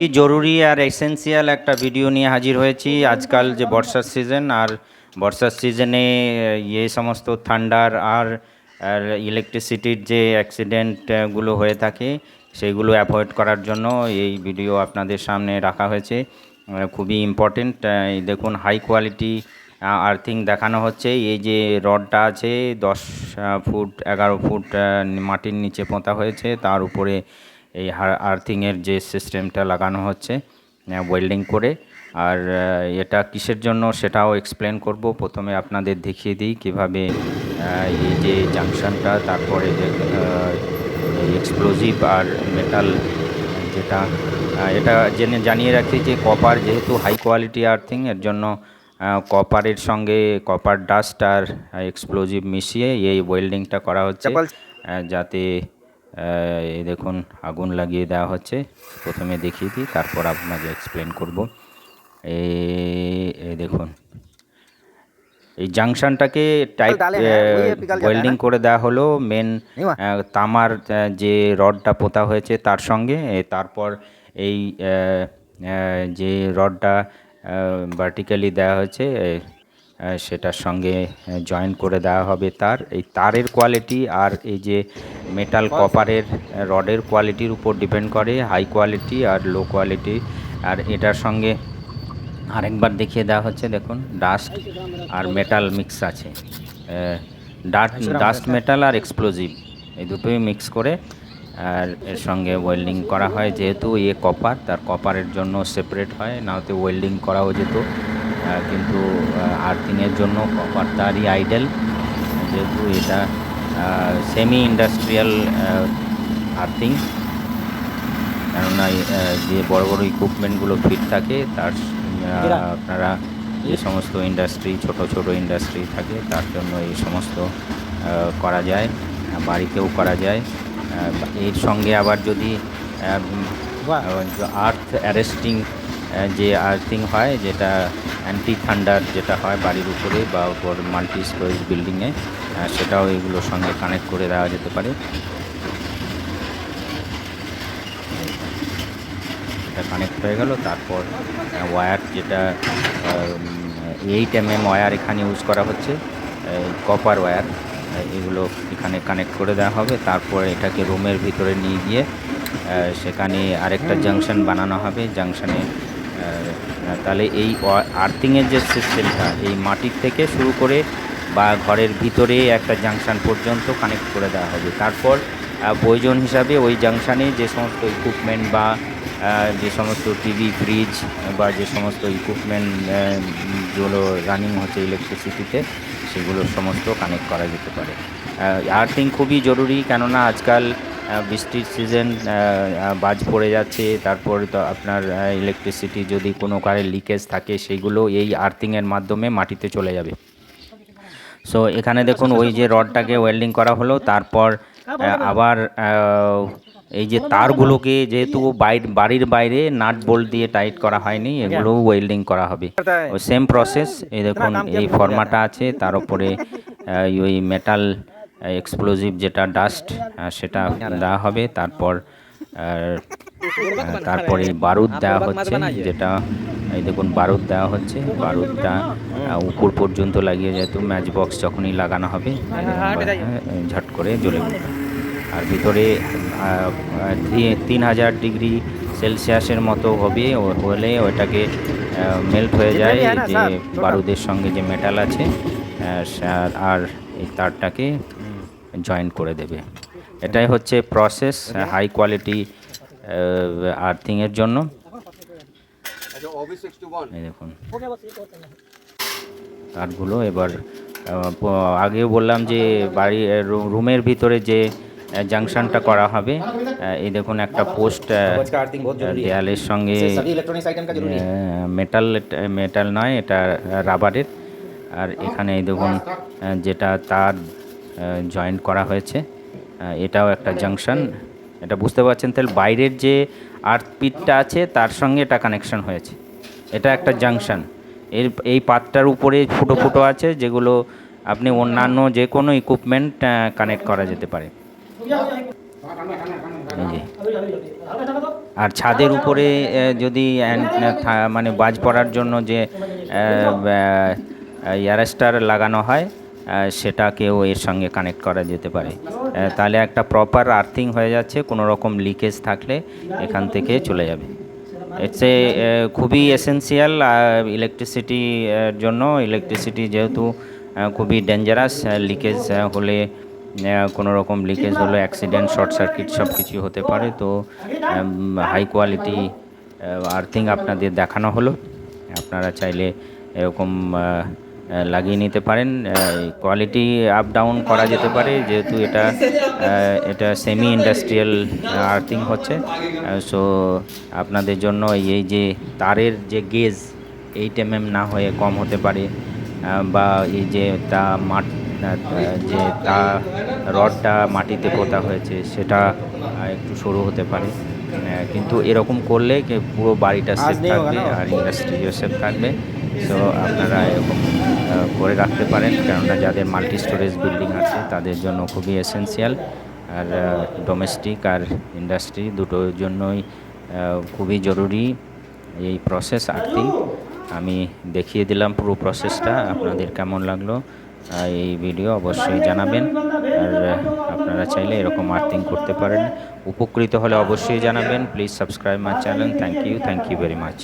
এই জরুরি আর এসেন্সিয়াল একটা ভিডিও নিয়ে হাজির হয়েছি। আজকাল যে বর্ষার সিজন আর বর্ষার সিজনে ইয়ে সমস্ত থান্ডার আর ইলেকট্রিসিটির যে অ্যাক্সিডেন্টগুলো হয়ে থাকে সেগুলো অ্যাভয়েড করার জন্য এই ভিডিও আপনাদের সামনে রাখা হয়েছে। খুবই ইম্পর্টেন্ট দেখুন হাই কোয়ালিটি আর্থিং দেখানো হচ্ছে। এই যে রডটা আছে, দশ ফুট, এগারো ফুট মাটির নিচে পোঁতা হয়েছে। তার উপরে এই আর্থিংয়ের যে সিস্টেমটা লাগানো হচ্ছে ওয়েল্ডিং করে। আর এটা কিসের জন্য সেটাও এক্সপ্লেন করব। প্রথমে আপনাদের দেখিয়ে দিই কীভাবে এই যে জাংশনটা তারপরে যে এক্সপ্লোজিভ আর মেটাল যেটা এটা জেনে জানিয়ে রাখি যে কপার যেহেতু হাই কোয়ালিটি আর্থিং এর জন্য কপারের সঙ্গে কপার ডাস্ট আর এক্সপ্লোজিভ মিশিয়ে এই ওয়েল্ডিংটা করা হচ্ছে। যাতে এই দেখুন আগুন লাগিয়ে দেওয়া হচ্ছে। প্রথমে দেখিয়ে দিই তারপর আপনাকে এক্সপ্লেন করব। এই দেখুন। এই জাংশনটাকে টাইট ওয়েল্ডিং করে দেওয়া হলো। মেন তামার যে রডটা পোতা হয়েছে তার সঙ্গে তারপর এই যে রডটা ভার্টিক্যালি দেওয়া হয়েছে সেটার সঙ্গে জয়েন করে দেওয়া হবে তার। এই তারের কোয়ালিটি আর এই যে মেটাল কপারের রডের কোয়ালিটির উপর ডিপেন্ড করে হাই কোয়ালিটি আর লো কোয়ালিটি আর এটার সঙ্গে আরেকবার দেখিয়ে দেওয়া হচ্ছে দেখুন ডাস্ট আর মেটাল মিক্স আছে। ডাস্ট ডাস্ট মেটাল আর এক্সপ্লোজিভ এই দুটোই মিক্স করে। আর এর সঙ্গে ওয়েল্ডিং করা হয় যেহেতু এ কপার তার কপারের জন্য সেপারেট হয় না হতে ওয়েল্ডিং করাও যেত। কিন্তু আর্থিংয়ের জন্য কপার তারই আইডেল। যেহেতু এটা সেমি ইন্ডাস্ট্রিয়াল আর্থিং। কেননা যে বড় বড় ইকুইপমেন্টগুলো ফিট থাকে তার আপনারা যে সমস্ত ইন্ডাস্ট্রি ছোট ছোট ইন্ডাস্ট্রি থাকে তার জন্য এই সমস্ত করা যায় বাড়িতেও করা যায়। এর সঙ্গে আবার যদি আর্থ অ্যারেস্টিং যে আর্থিং হয় যেটা অ্যান্টি থান্ডার যেটা হয় বাড়ির উপরে বা উপর মাল্টি স্টোরেজ বিল্ডিংয়ে সেটাও এগুলোর সঙ্গে কানেক্ট করে দেওয়া যেতে পারে। এটা কানেক্ট হয়ে গেল, তারপর ওয়্যার যেটা এইট এম এম ওয়্যার এখানে ইউজ করা হচ্ছে কপার ওয়্যার এগুলো এখানে কানেক্ট করে দেওয়া হবে। তারপর এটাকে রুমের ভিতরে নিয়ে গিয়ে সেখানে আরেকটা জাংশন বানানো হবে। জাংশনে তাহলে এই আর্থিংয়ের যে সিস্টেমটা এই মাটির থেকে শুরু করে বা ঘরের ভিতরে একটা জাংশন পর্যন্ত কানেক্ট করে দেওয়া হবে। তারপর প্রয়োজন হিসাবে ওই জাংশানে যে সমস্ত ইকুইপমেন্ট বা যে সমস্ত টিভি ফ্রিজ বা যে সমস্ত ইকুইপমেন্ট যেগুলো রানিং হচ্ছে ইলেকট্রিসিটিতে সেগুলো সমস্ত কানেক্ট করা যেতে পারে। আর্থিং খুবই জরুরি কেননা আজকাল বৃষ্টির সিজন বাজ পড়ে যাচ্ছে, তারপর তো আপনার ইলেকট্রিসিটি যদি কোনো কারে লিকেজ থাকে, সেগুলো এই আর্থিংয়ের মাধ্যমে মাটিতে চলে যাবে। সো এখানে দেখুন ওই যে রডটাকে ওয়েল্ডিং করা হলো, তারপর আবার এই যে তারগুলোকে যেহেতু বাড়ির বাইরে নাট বোল্ট দিয়ে টাইট করা হয়নি এগুলো ওয়েল্ডিং করা হবে। সেম প্রসেস এই দেখুন, এই ফর্মাটা আছে, তার উপরে ওই মেটাল এক্সপ্লোজিভ যেটা ডাস্ট সেটা দেওয়া হবে। তারপর তারপরে বারুদ দেওয়া হচ্ছে, যেটা, এই দেখুন, বারুদ দেওয়া হচ্ছে। বারুদটা উপর পর্যন্ত লাগিয়ে যেত ম্যাচ বক্স যখনই লাগানো হবে ঝট করে জ্বলে উঠবে। আর ভিতরে তিন হাজার ডিগ্রি সেলসিয়াসের মতো হবে হলে ওটাকে মেল্ট হয়ে যায় যে বারুদের সঙ্গে যে মেটাল আছে আর এই তারটাকে জয়েন করে দেবে। এটাই হচ্ছে প্রসেস হাই কোয়ালিটি আর্থিংয়ের জন্য। দেখুন। তারগুলো এবার আগেও বললাম যে বাড়ি রুমের ভিতরে যে জাংশনটা করা হবে এই দেখুন একটা পোস্ট দেয়ালের সঙ্গে মেটাল মেটাল নয় এটা রাবারের আর এখানে এই দেখুন যেটা তার জয়েন্ট করা হয়েছে। এটাও একটা জাংশন এটা বুঝতে পারছেন তাহলে বাইরের যে আর্থ পিটটা আছে, তার সঙ্গে এটা কানেকশন হয়েছে। এটা একটা জাংশন এর, এই পাতটার উপরে ফুটো ফুটো আছে, যেগুলো আপনি অন্যান্য যে কোনো ইকুইপমেন্ট কানেক্ট করা যেতে পারে। আর ছাদের উপরে যদি মানে বাজ পড়ার জন্য যে ইয়ারস্টার লাগানো হয় সেটাকেও এর সঙ্গে কানেক্ট করা যেতে পারে। তাহলে একটা প্রপার আর্থিং হয়ে যাচ্ছে, কোনো রকম লিকেজ থাকলে এখান থেকে চলে যাবে। ইটস এ খুবই এসেন্সিয়াল ইলেকট্রিসিটির জন্য। ইলেকট্রিসিটি যেহেতু খুবই ডেঞ্জারাস লিকেজ হলে কোনো রকম লিকেজ হলে অ্যাক্সিডেন্ট শর্ট সার্কিট সব কিছু হতে পারে। তো হাই কোয়ালিটি আর্থিং আপনাদের দেখানো হলো। আপনারা চাইলে এরকম লাগিয়ে নিতে পারেন। কোয়ালিটি আপ ডাউন করা যেতে পারে যেহেতু এটা এটা সেমি ইন্ডাস্ট্রিয়াল আর্থিং হচ্ছে। সো আপনাদের জন্য এই যে তারের যে গেজ এইট এম এম না হয়ে কম হতে পারে বা এই যে তা মাঠ যে তা রডটা মাটিতে পোতা হয়েছে সেটা একটু সরু হতে পারে। কিন্তু এরকম করলে পুরো বাড়িটা সেফ থাকবে আর ইন্ডাস্ট্রিও সেফ থাকবে। সো আপনারা এরকম করে রাখতে পারেন, কেননা যাদের মাল্টি স্টোরেজ বিল্ডিং আছে, তাদের জন্য খুবই এসেন্সিয়াল আর ডোমেস্টিক আর ইন্ডাস্ট্রি দুটোর জন্যই খুবই জরুরি এই প্রসেস আর্থিং আমি দেখিয়ে দিলাম পুরো প্রসেসটা আপনাদের কেমন লাগল এই ভিডিও অবশ্যই জানাবেন। আর আপনারা চাইলে এরকম আর্থিং করতে পারেন। উপকৃত হলে অবশ্যই জানাবেন। Please subscribe my channel thank you thank you very much